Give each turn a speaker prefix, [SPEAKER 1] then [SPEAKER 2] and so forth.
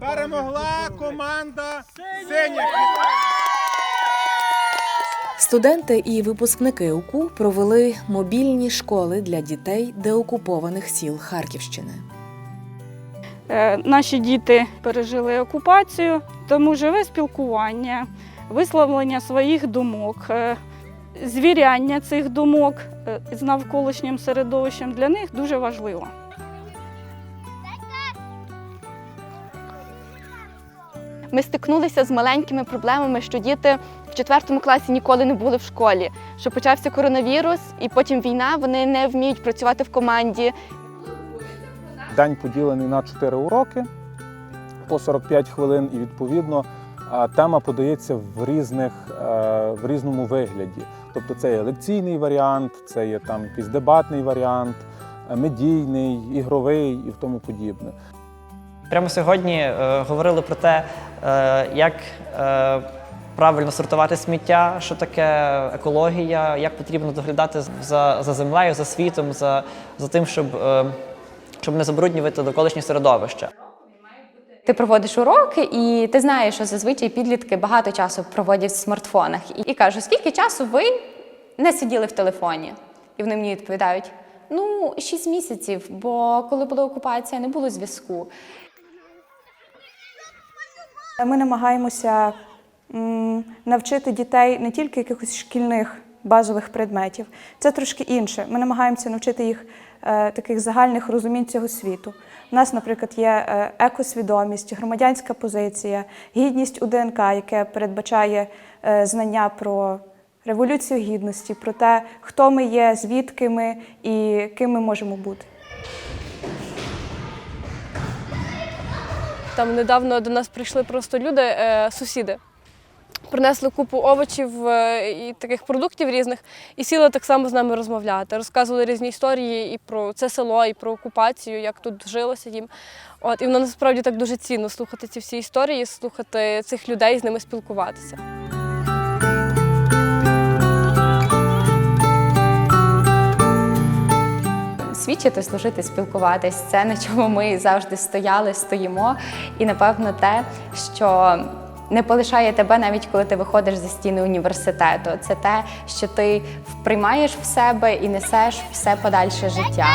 [SPEAKER 1] Перемогла команда синя.
[SPEAKER 2] Студенти і випускники УКУ провели мобільні школи для дітей деокупованих сіл Харківщини.
[SPEAKER 3] Е, Наші діти пережили окупацію, тому живе спілкування, висловлення своїх думок, е, звіряння цих думок е, з навколишнім середовищем для них дуже важливо.
[SPEAKER 4] Ми стикнулися з маленькими проблемами, що діти в четвертому класі ніколи не були в школі. Що почався коронавірус, і потім війна, вони не вміють працювати в команді.
[SPEAKER 5] День поділений на 4 уроки по 45 хвилин, і відповідно тема подається в різних е, в різному вигляді. Тобто це є лекційний варіант, це є там якийсь дебатний варіант, е, медійний, ігровий і в тому подібне.
[SPEAKER 6] Прямо сьогодні е, говорили про те, як е, правильно сортувати сміття, що таке екологія, як потрібно доглядати за, за землею, за світом, за, за тим, щоб, е, щоб не забруднювати довколишнє середовище.
[SPEAKER 7] Ти проводиш уроки, і ти знаєш, що зазвичай підлітки багато часу проводять в смартфонах. І, кажу, скільки часу ви не сиділи в телефоні? І вони мені відповідають: ну, 6 місяців, бо коли була окупація, не було зв'язку.
[SPEAKER 8] Ми намагаємося навчити дітей не тільки якихось шкільних базових предметів, це трошки інше. Ми намагаємося навчити їх е, таких загальних розумінь цього світу. У нас, наприклад, є е, екосвідомість, громадянська позиція, гідність у ДНК, яке передбачає е, знання про революцію гідності, про те, хто ми є, звідки ми і ким ми можемо бути.
[SPEAKER 9] Там недавно до нас прийшли просто люди, е, сусіди. Принесли купу овочів е, і таких продуктів різних, і сіли так само з нами розмовляти. Розказували різні історії і про це село, і про окупацію, як тут жилося їм. От і воно насправді так дуже цінно слухати ці всі історії, слухати цих людей, з ними спілкуватися.
[SPEAKER 7] Свідчити, служити, спілкуватись це на чому ми завжди стояли, стоїмо. І напевно те, що не полишає тебе навіть коли ти виходиш за стіни університету. Це те, що ти приймаєш в себе і несеш все подальше життя.